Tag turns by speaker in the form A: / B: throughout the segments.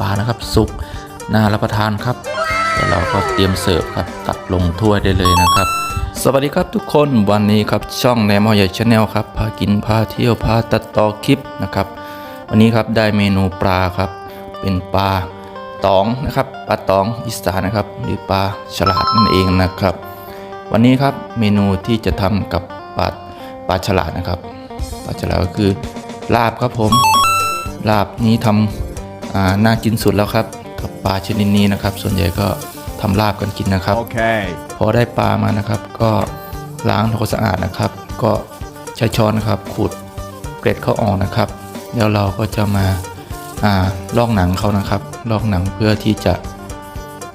A: ปลานะครับ สุกน่ารับประทานครับแล้วเราก็เตรียมเสิร์ฟครับตักลงถ้วยได้เลยนะครับ สวัสดีครับทุกคนวันนี้ครับช่องแนมอใหญ่ชาแนลครับพากินพาเที่ยวพาตัดต่อคลิปนะครับ วันนี้ครับได้เมนูปลาครับ เป็นปลาตองนะครับปลาตองอีสานนะครับ หรือปลาฉลาดนั่นเองนะครับ วันนี้ครับเมนูที่จะทำกับปลาปลาฉลาดนะครับปลาฉลาดก็คือลาบครับผมลาบนี้ทำอ่า น่ากินสุดแล้วครับกับปลาชนิดนี้นะครับ ส่วนใหญ่ก็ทำลาบกันกินนะครับ
B: Okay.
A: พอได้ปลามานะครับ ก็ล้างทำความสะอาดนะครับ ก็ใช้ช้อนนะครับขูดเกล็ดเขาออกนะครับ แล้วเราก็จะมาอ่าลอกหนังเขานะครับ ลอกหนังเพื่อที่จะ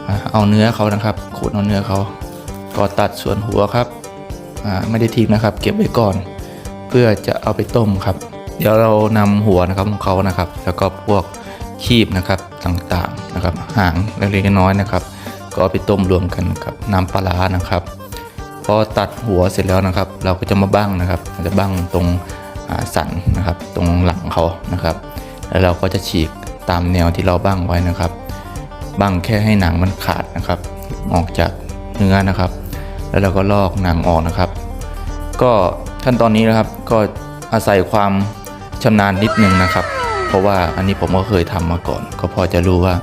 A: อ่าเอาเนื้อเขานะครับ ขูดเอาเนื้อเขาก็ตัดส่วนหัวครับอ่าไม่ได้ทิ้งนะครับ เก็บไว้ก่อน เพื่อจะเอาไปต้มครับ เดี๋ยวเรานำหัวนะครับของเขานะครับ แล้วก็พวก คีบนะครับต่างๆนะครับหางเล็กๆน้อยๆนะครับ ก็เอาไปต้มรวมกันกับน้ำปลานะครับพอตัดหัวเสร็จแล้วนะครับ เราก็จะมาบั้งนะครับจะบั้งตรงสันนะครับ ตรงหลังเขานะครับ แล้วเราก็จะฉีกตามแนวที่เราบั้งไว้นะครับบั้งแค่ให้หนังมันขาดนะครับ ออกจากเนื้อนะครับ แล้วเราก็ลอกหนังออกนะครับ ก็ขั้นตอนนี้นะครับก็อาศัยความชำนาญนิดนึงนะครับ เพราะว่าอันนี้ผมก็เคยทำมาก่อน ก็พอจะรู้ว่า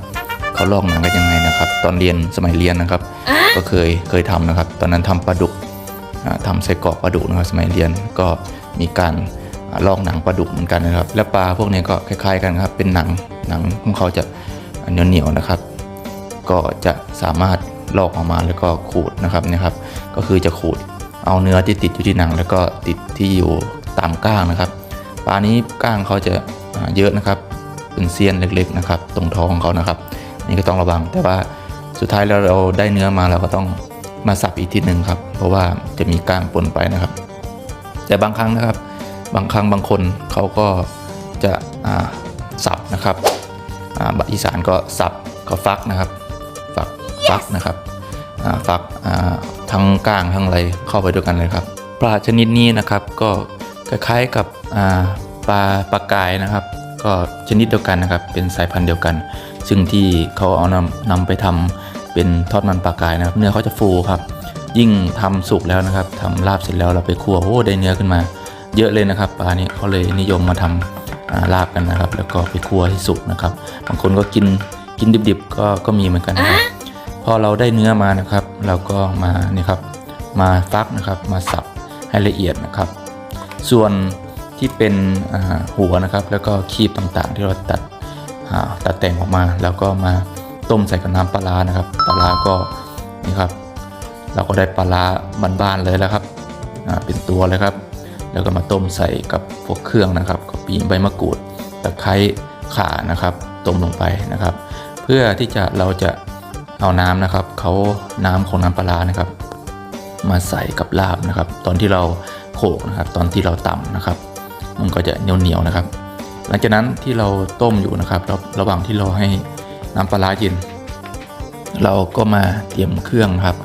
A: เขาลอกหนังกันยังไงนะครับ ตอนเรียนสมัยเรียนนะครับ ก็เคยเคยทำนะครับ ตอนนั้นทำปลาดุกอ่าทำไส้กรอกปลาดุกนะครับสมัยเรียนก็มีการอ่าลอกหนังปลาดุกเหมือนกันนะครับ และปลาพวกนี้ก็คล้าย ๆ กันครับเป็นหนังหนังของเขาจะเหนียวเหนียวๆนะครับ ก็จะสามารถลอกออกมาแล้วก็ขูดนะครับเนี่ยครับ ก็คือจะขูดเอาเนื้อที่ติดอยู่ที่หนัง แล้วก็ติดที่อยู่ตามก้างนะครับปลานี้ก้างเขาจะอ่า เยอะนะครับ เป็นเซียนเล็กๆนะครับ ตรงท้องเขานะครับ นี่ก็ต้องระวัง แต่ว่าสุดท้ายแล้วเราได้เนื้อมาเราก็ต้องมาสับอีกทีหนึ่งครับ เพราะว่าจะมีก้างปนไปนะครับ แต่บางครั้งนะครับ บางครั้งบางคนเขาก็จะสับนะครับอ่าบะอีสานก็สับก็ฟักนะครับ ฟักฟักนะครับฟักทั้งก้างทั้งอะไรเข้าไปด้วยกันเลยครับ ปลาชนิดนี้นะครับก็คล้ายๆกับ ปลาปลากายนะครับ ก็ชนิดเดียวกันนะครับ เป็นสายพันธุ์เดียวกัน ซึ่งที่เขาเอานำนำไปทำเป็นทอดมันปลากายนะครับ เนื้อเขาจะฟูครับ ยิ่งทำสุกแล้วนะครับทำลาบเสร็จแล้วเราไปคั่วโอ้ได้เนื้อขึ้นมา เยอะเลยนะครับปลานี้เขาเลยนิยมมาทำอ่าลาบกันนะครับ แล้วก็ไปคั่วให้สุกนะครับ บางคนก็กินกินดิบๆก็ก็มีเหมือนกันนะครับพอเราได้เนื้อมานะครับ เราก็มาเนี่ยครับมาฟักนะครับมาสับให้ละเอียดนะครับ ส่วน ที่เป็นหัวนะครับ แล้วก็คีบต่างๆ ที่เราตัดตัดแต่งออกมา แล้วก็มาต้มใส่กับน้ำปลานะครับ ปลาก็นี่ครับ เราก็ได้ปลาบ้านๆเลยแล้วครับเป็นตัวเลยครับ แล้วก็มาต้มใส่กับพวกเครื่องนะครับก็ปีใบมะกรูดตะไคร้ข่านะครับต้มลงไปนะครับ เพื่อที่จะเราจะเอาน้ำนะครับเขาน้ำของน้ำปลานะครับ มาใส่กับลาบนะครับ ตอนที่เราโขกนะครับ ตอนที่เราตำนะครับ มันก็จะเหนียวเหนียวๆนะครับ หลังจากนั้นที่เราต้มอยู่นะครับระระหว่างที่เราให้น้ำปลาเย็น เราก็มาเตรียมเครื่องครับ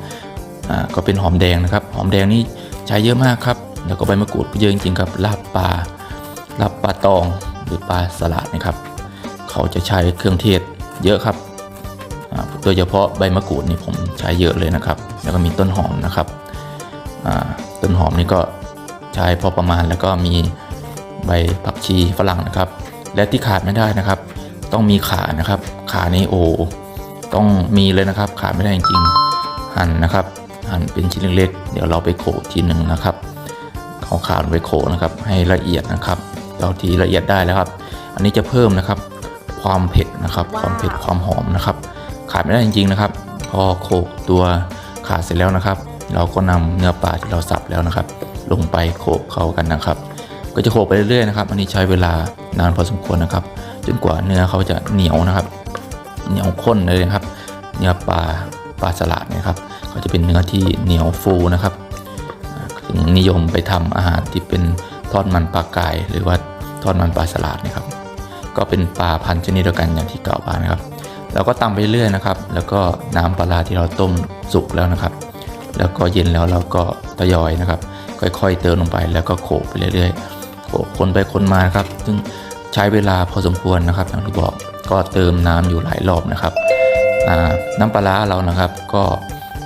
A: อ่าก็เป็นหอมแดงนะครับ หอมแดงนี่ใช้เยอะมากครับ แล้วก็ใบมะกรูดเยอะจริงๆครับลาบปลาลาบปลาตองหรือปลาสลัดนะครับ เขาจะใช้เครื่องเทศเยอะครับอ่าโดยเฉพาะใบมะกรูดนี่ผมใช้เยอะเลยนะครับ แล้วก็มีต้นหอมนะครับอ่าต้นหอมนี่ก็ใช้พอประมาณแล้วก็มี ใบผักชีฝรั่งนะครับ และที่ขาดไม่ได้นะครับ ต้องมีขานะครับ ขาในโอ ต้องมีเลยนะครับขาดไม่ได้จริงๆหั่นนะครับ หั่นเป็นชิ้นเล็กๆเดี๋ยวเราไปโขลกทีหนึ่งนะครับเอาขาลงไปโขลกนะครับ ให้ละเอียดนะครับเราทีละเอียดได้แล้วครับ อันนี้จะเพิ่มนะครับ ความเผ็ดนะครับ ความเผ็ดความหอมนะครับ ขาดไม่ได้จริงๆนะครับ พอโขลกตัวขาเสร็จแล้วนะครับ เราก็นำเนื้อปลาที่เราสับแล้วนะครับ ลงไปโขลกเข้ากันนะครับ ก็จะโขลกไปเรื่อยๆนะครับ อันนี้ใช้เวลานานพอสมควรนะครับ จนกว่าเนื้อเขาจะเหนียวนะครับ เหนียวข้นเลยนะครับ เนื้อปลาปลาสลัดนะครับเขาจะเป็นเนื้อที่เหนียวฟูนะครับถึงนิยมไปทำอาหารที่เป็นทอดมันปลากายหรือว่าทอดมันปลาสลัดนะครับ ก็เป็นปลาพันธุ์ชนิดเดียวกันอย่างที่กล่าวไปนะครับเราก็ตำไปเรื่อยนะครับ แล้วก็น้ำปลาที่เราต้มสุกแล้วนะครับ แล้วก็เย็นแล้วเราก็ทยอยนะครับ ค่อยๆเติมลงไปแล้วก็โขลกไปเรื่อยๆ คนไปคนมาครับ ซึ่งใช้เวลาพอสมควรนะครับอย่างที่บอกก็เติมน้ำอยู่หลายรอบนะครับน้ำปลาร้าเรานะครับ ก็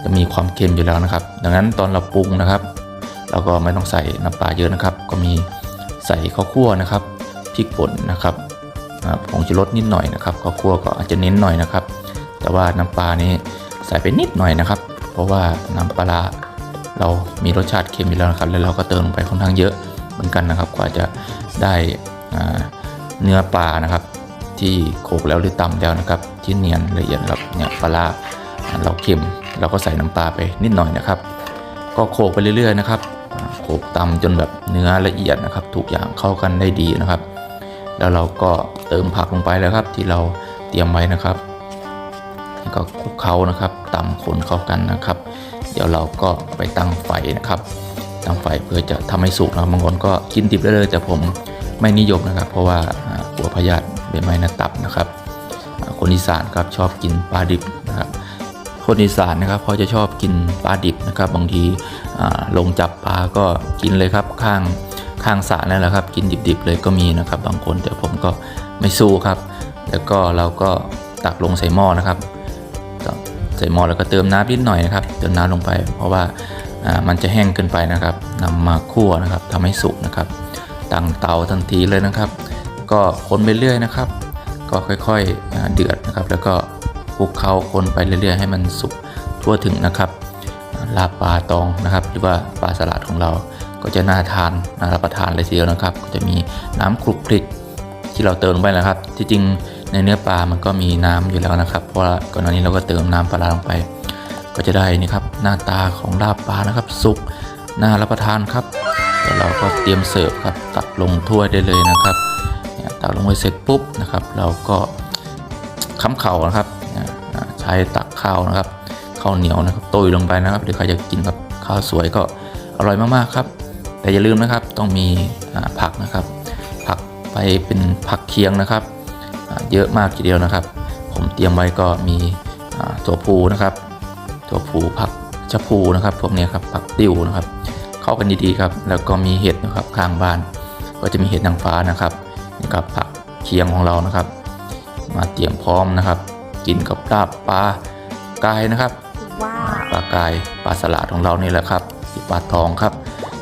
A: จะมีความเค็มอยู่แล้วนะครับ ดังนั้นตอนเราปรุงนะครับ เราก็ไม่ต้องใส่น้ำปลาเยอะนะครับ ก็มีใส่ข้าวคั่วนะครับพริกป่นนะครับผงชูรสนิดหน่อยนะครับข้าวคั่วก็อาจจะเน้นหน่อยนะครับ แต่ว่าน้ำปลานี้ใส่ไปนิดหน่อยนะครับ เพราะว่าน้ำปลาร้าเรามีรสชาติเค็มอยู่แล้วนะครับ แล้วเราก็เติมลงไปค่อนข้างเยอะ เหมือนกันนะครับ กว่าจะได้เนื้อปลานะครับ ที่โขลกแล้วหรือตำแล้วนะครับ ที่เนียนละเอียดครับเนี่ยปลาร้าเราเค็มเราก็ใส่น้ำปลาไปนิดหน่อยนะครับ ก็โขลกไปเรื่อยๆนะครับโขลกตำจนแบบเนื้อละเอียดนะครับทุกอย่างเข้ากันได้ดีนะครับ แล้วเราก็เติมผักลงไปแล้วครับ ที่เราเตรียมไว้นะครับก็คลุกเคล้านะครับตำคนเข้ากันนะครับ เดี๋ยวเราก็ไปตั้งไฟนะครับ ตั้งไฟเพื่อจะทำให้สุกนะบางคนก็กินดิบได้เลย แต่ผมไม่นิยมนะครับ เพราะว่าอ่ากลัวพยาธิใบไม้นาตับนะครับ คนอีสานครับชอบกินปลาดิบนะครับคนอีสานนะครับเขาจะชอบกินปลาดิบนะครับ บางทีลงจับปลาก็กินเลยครับข้างข้างสระนั่นแหละครับ กินดิบๆเลยก็มีนะครับ บางคนแต่ผมก็ไม่สู้ครับ แล้วก็เราก็ตักลงใส่หม้อนะครับใส่หม้อแล้วก็เติมน้ำนิดหน่อยนะครับเติมน้ำลงไป เพราะว่า มันจะแห้งเกินไปนะครับนำมาคั่วนะครับทำให้สุกนะครับตั้งเตาทันทีเลยนะครับ ก็คนไปเรื่อยนะครับ ก็ค่อยๆเดือดนะครับ แล้วก็คลุกเคล้าคนไปเรื่อยๆ ให้มันสุกทั่วถึงนะครับลาบปลาตองนะครับ หรือว่าปลาสลัดของเราก็จะน่าทานน่ารับประทานเลยทีเดียวนะครับ ก็จะมีน้ำคลุกคลิกที่เราเติมลงไปนะครับ ที่จริงในเนื้อปลามันก็มีน้ำอยู่แล้วนะครับ เพราะว่าก่อนหน้านี้เราก็เติมน้ำปลาร้าลงไป ก็จะได้นี่ครับหน้าตาของลาบปลานะครับ สุกน่ารับประทานครับเดี๋ยวเราก็เตรียมเสิร์ฟครับตักลงถ้วยได้เลยนะครับตักลงไปเสร็จปุ๊บนะครับ เราก็ค้ำเข่านะครับใช้ตักข้าวนะครับข้าวเหนียวนะครับตุยลงไปนะครับหรือใครจะกินกับข้าวสวยก็อร่อยมากๆครับ แต่อย่าลืมนะครับต้องมีผักนะครับ ผักไปเป็นผักเคียงนะครับเยอะมากทีเดียวนะครับ ผมเตรียมไว้ก็มีอ่าตัวพูนะครับ ตัวพูผักชะพูนะครับพวกเนี้ยครับผักติ้วนะครับ เข้ากันดีๆครับ แล้วก็มีเห็ดนะครับข้างบ้าน ก็จะมีเห็ดนางฟ้านะครับนี่ครับผักเคียงของเรานะครับ มาเตรียมพร้อมนะครับ กินกับลาบปลากายนะครับ
B: ว้าว
A: ปลากายปลาสลัดของเรานี่แหละครับปลาทองครับ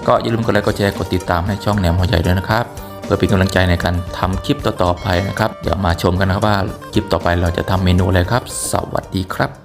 A: ก็อย่าลืมกดไลค์กดแชร์กดติดตามให้ช่องแหนมหัวใหญ่ด้วยนะครับเพื่อเป็นกำลังใจในการทำคลิปต่อๆไปนะครับ เดี๋ยวมาชมกันนะครับว่าคลิปต่อไปเราจะทำเมนูอะไรครับ สวัสดีครับ